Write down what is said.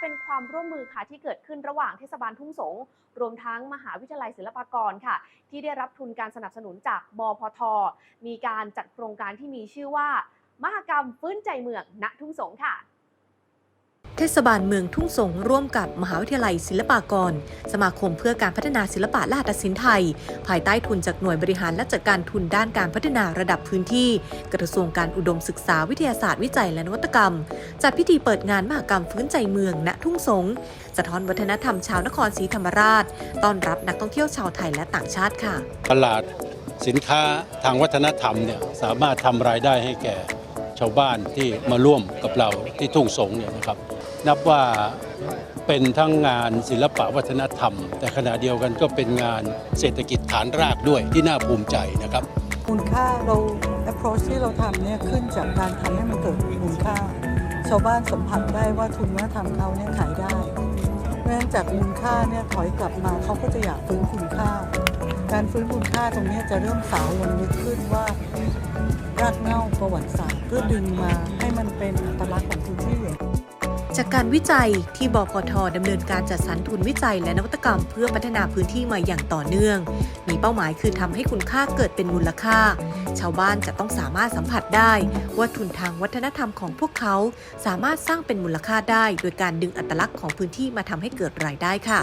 เป็นความร่วมมือค่ะที่เกิดขึ้นระหว่างเทศบาลทุ่งสง รวมทั้งมหาวิทยาลัยศิลปากรค่ะ ที่ได้รับทุนการสนับสนุนจากบพท มีการจัดโครงการที่มีชื่อว่ามหกรรมฟื้นใจเมืองณทุ่งสงค่ะ ทศบาลเมืองทุ่งสงร่วมกับมหาวิทยาลัยศิลปากร สมาคมเพื่อการพัฒนาศิลปะและหัตถศิลป์ไทย ภายใต้ทุนจากหน่วยบริหารและจัดการทุนด้านการพัฒนาระดับพื้นที่ กระทรวงการอุดมศึกษาวิทยาศาสตร์วิจัยและนวัตกรรม จัดพิธีเปิดงานมหกรรมฟื้นใจเมืองณทุ่งสงสะท้อนวัฒนธรรมชาวนครศรีธรรมราช ต้อนรับนักท่องเที่ยวชาวไทยและต่างชาติค่ะ ตลาดสินค้าทางวัฒนธรรมเนี่ยสามารถทำรายได้ให้แก่ชาวบ้านที่มาร่วมกับเราที่ทุ่งสงเนี่ยนะครับ นับว่าเป็นทั้งงานศิลปะวัฒนธรรม แต่ขณะเดียวกันก็เป็นงานเศรษฐกิจฐานรากด้วยที่น่าภูมิใจนะครับมูลค่าเรา approach ที่เราทำเนี่ยขึ้นจากการทำให้มันเกิดมูลค่า ชาวบ้านสัมผัสได้ว่าทุนวัฒนธรรมเขาเนี่ยขายได้เพราะฉะนั้นจากมูลค่าเนี่ยถอยกลับมาเขาก็จะอยากฟื้นคุณค่า การฟื้นคุณค่าตรงนี้จะเริ่มสาวลงลึกขึ้นว่ารากเหง้าประวัติศาสตร์เพื่อดึงมาให้มันเป็นอัตลักษณ์ของพื้นที่ จากการวิจัยที่บกทดำเนินการจัดสรรทุนวิจัยและนวัตกรรมเพื่อพัฒนาพื้นที่มาอย่างต่อเนื่อง มีเป้าหมายคือทำให้คุณค่าเกิดเป็นมูลค่า ชาวบ้านจะต้องสามารถสัมผัสได้ ว่าทุนทางวัฒนธรรมของพวกเขา สามารถสร้างเป็นมูลค่าได้ โดยการดึงอัตลักษณ์ของพื้นที่มาทำให้เกิดรายได้ค่ะ